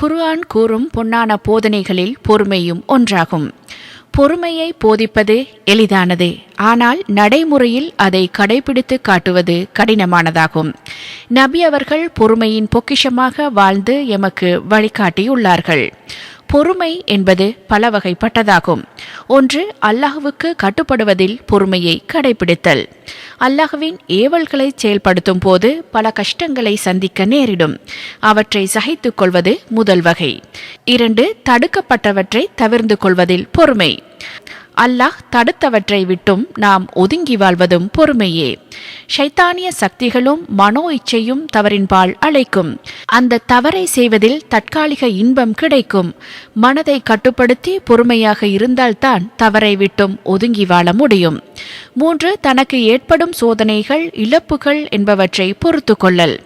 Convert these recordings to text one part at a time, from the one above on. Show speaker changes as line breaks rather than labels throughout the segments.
குர்ஆன் கூறும் பொன்னான போதனைகளில் பொறுமையும் ஒன்றாகும். பொறுமையை போதிப்பது எளிதானது. ஆனால் நடைமுறையில் அதை கடைபிடித்து காட்டுவது கடினமானதாகும். நபி அவர்கள் பொறுமையின் பொக்கிஷமாக வாழ்ந்து எமக்கு வழிகாட்டியுள்ளார்கள். பொறுமை என்பது பல வகைப்பட்டதாகும் ஒன்று அல்லாஹுவுக்கு கட்டுப்படுவதில் பொறுமையை கடைபிடித்தல். அல்லாஹுவின் ஏவல்களை செயல்படுத்தும் போது பல கஷ்டங்களை சந்திக்க நேரிடும். அவற்றை சகித்துக் கொள்வது முதல் வகை. இரண்டு தடுக்கப்பட்டவற்றை தவிர்ந்து கொள்வதில் பொறுமை. அல்லாஹ் தடுத்தவற்றை விட்டும் நாம் ஒதுங்கி வாழ்வதும் பொறுமையே. ஷைத்தானிய சக்திகளும் மனோ இச்சையும் தவறின்பால் அழைக்கும். அந்த தவறை செய்வதில் தற்காலிக இன்பம் கிடைக்கும். மனதை கட்டுப்படுத்தி பொறுமையாக இருந்தால்தான் தவறை விட்டும் ஒதுங்கி வாழ முடியும். மூன்று தனக்கு ஏற்படும் சோதனைகள் இழப்புகள் என்பவற்றை பொறுத்து கொள்ளல்.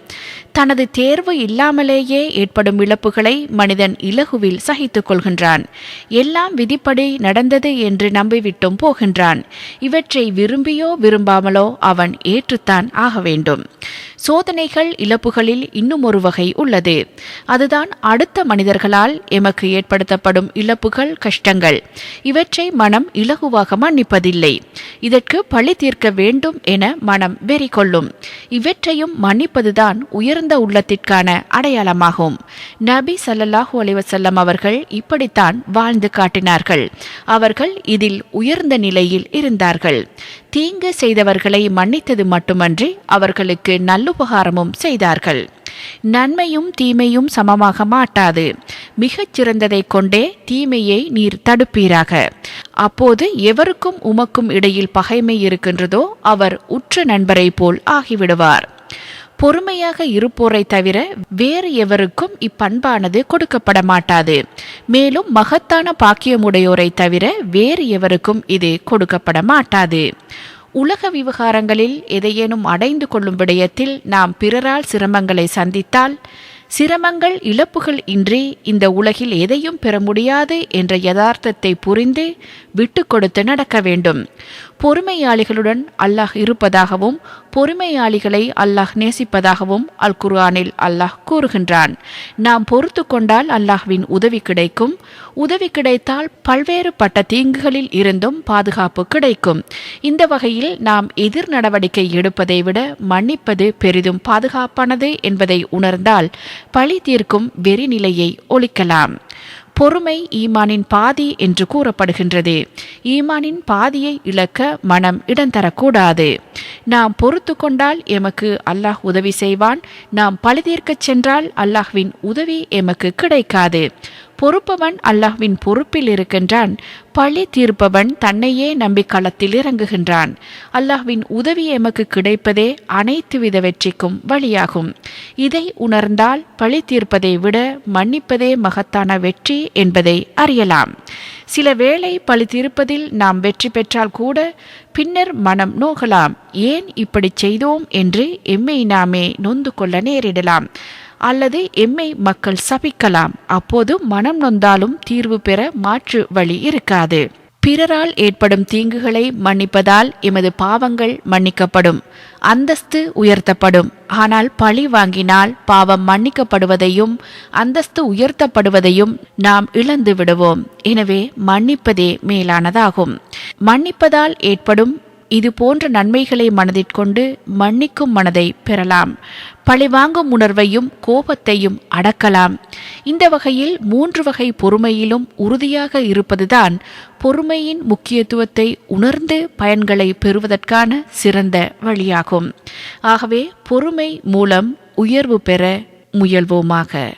தனது தேர்வு இல்லாமலேயே ஏற்படும் இழப்புகளை மனிதன் இலகுவில் சகித்துக் கொள்கின்றான். எல்லாம் விதிப்படி நடந்தது என்று நம்பிவிட்டும் போகின்றான். இவற்றை விரும்பியோ விரும்பாமலோ அவன் ஏற்றுத்தான் ஆக வேண்டும். சோதனைகள் இழப்புகளில் இன்னும் ஒரு வகை உள்ளது. அதுதான் அடுத்த மனிதர்களால் எமக்கு ஏற்படுத்தப்படும் இழப்புகள் கஷ்டங்கள். இவற்றை மனம் இலகுவாக மன்னிப்பதில்லை. இதற்கு பழி தீர்க்க வேண்டும் என மனம் வெறி கொள்ளும் இவற்றையும் மன்னிப்பதுதான் உயர்ந்த உள்ளத்திற்கான அடையாளமாகும். நபி சல்லல்லாஹூ அலிவசல்லம் அவர்கள் இப்படித்தான் வாழ்ந்து காட்டினார்கள். அவர்கள் இதில் உயர்ந்த நிலையில் இருந்தார்கள். தீங்கு செய்தவர்களை மன்னித்தது மட்டுமன்றி அவர்களுக்கு நல்லுபகாரமும் செய்தார்கள். நன்மையும் தீமையும் சமமாக மாட்டாது. மிகச் சிறந்ததை கொண்டே தீமையை நீர் தடுப்பீராக. அப்போது எவருக்கும் உமக்கும் இடையில் பகைமை இருக்கின்றதோ அவர் உற்ற நண்பரை போல் ஆகிவிடுவார். பொறுமையாக இருப்போரை தவிர வேறு எவருக்கும் இப்பண்பானது கொடுக்கப்பட மாட்டாது. மேலும் மகத்தான பாக்கியமுடையோரை தவிர வேறு எவருக்கும் இது கொடுக்கப்பட மாட்டாது. உலக விவகாரங்களில் எதையேனும் அடைந்து கொள்ளும் விடயத்தில் நாம் பிறரால் சிரமங்களை சந்தித்தால் சிரமங்கள் இழப்புகள் இன்றி இந்த உலகில் எதையும் பெற முடியாது என்ற யதார்த்தத்தை புரிந்து விட்டு கொடுத்து நடக்க வேண்டும். பொறுமையாளிகளுடன் அல்லாஹ் இருப்பதாகவும் பொறுமையாளிகளை அல்லாஹ் நேசிப்பதாகவும் அல் குர்ஆனில் அல்லாஹ் கூறுகின்றான். நாம் பொறுத்து கொண்டால் அல்லாஹ்வின் உதவி கிடைக்கும். உதவி கிடைத்தால் பல்வேறுபட்ட தீங்குகளில் இருந்தும் பாதுகாப்பு கிடைக்கும். இந்த வகையில் நாம் எதிர் நடவடிக்கை எடுப்பதை விட மன்னிப்பது பெரிதும் பாதுகாப்பானது என்பதை உணர்ந்தால் பழி தீர்க்கும் வெறி நிலையை ஒழிக்கலாம். பொறுமை ஈமானின் பாதி என்று கூறப்படுகின்றது. ஈமானின் பாதியை இழக்க மனம் இடம் தரக்கூடாது. நாம் பொறுத்து கொண்டால் எமக்கு அல்லாஹ் உதவி செய்வான். நாம் பழுதீர்க்கச் சென்றால் அல்லாஹ்வின் உதவி எமக்கு கிடைக்காது. பொறுப்பவன் அல்லாஹ்வின் பொறுப்பில் இருக்கின்றான். பழி தீர்ப்பவன் தன்னையே நம்பி களத்தில் இறங்குகின்றான். அல்லாஹ்வின் உதவி எமக்கு கிடைப்பதே அனைத்து வித வெற்றிக்கும் வழியாகும். இதை உணர்ந்தால் பழி தீர்ப்பதை விட மன்னிப்பதே மகத்தான வெற்றி என்பதை அறியலாம். சில வேளை பழி தீர்ப்பதில் நாம் வெற்றி பெற்றால் கூட பின்னர் மனம் நோகலாம். ஏன் இப்படி செய்தோம் என்று எம்மை நாமே நொந்து கொள்ள நேரிடலாம். அல்லது எம்மை மக்கள் சபிக்கலாம். அப்போது மனம் நொந்தாலும் தீர்வு பெற மாற்று வழி இருக்காது. பிறரால் ஏற்படும் தீங்குகளை மன்னிப்பதால் எமது பாவங்கள் மன்னிக்கப்படும். அந்தஸ்து உயர்த்தப்படும். ஆனால் பழி வாங்கினால் பாவம் மன்னிக்கப்படுவதையும் அந்தஸ்து உயர்த்தப்படுவதையும் நாம் இழந்து விடுவோம் எனவே மன்னிப்பதே மேலானதாகும். மன்னிப்பதால் ஏற்படும் இது போன்ற நன்மைகளை மனதிற்கொண்டு மன்னிக்கும் மனதை பெறலாம். பழிவாங்கும் உணர்வையும் கோபத்தையும் அடக்கலாம். இந்த வகையில் மூன்று வகை பொறுமையிலும் உறுதியாக இருப்பதுதான் பொறுமையின் முக்கியத்துவத்தை உணர்ந்து பயன்களை பெறுவதற்கான சிறந்த வழியாகும். ஆகவே பொறுமை மூலம் உயர்வு பெற முயல்வோமாக.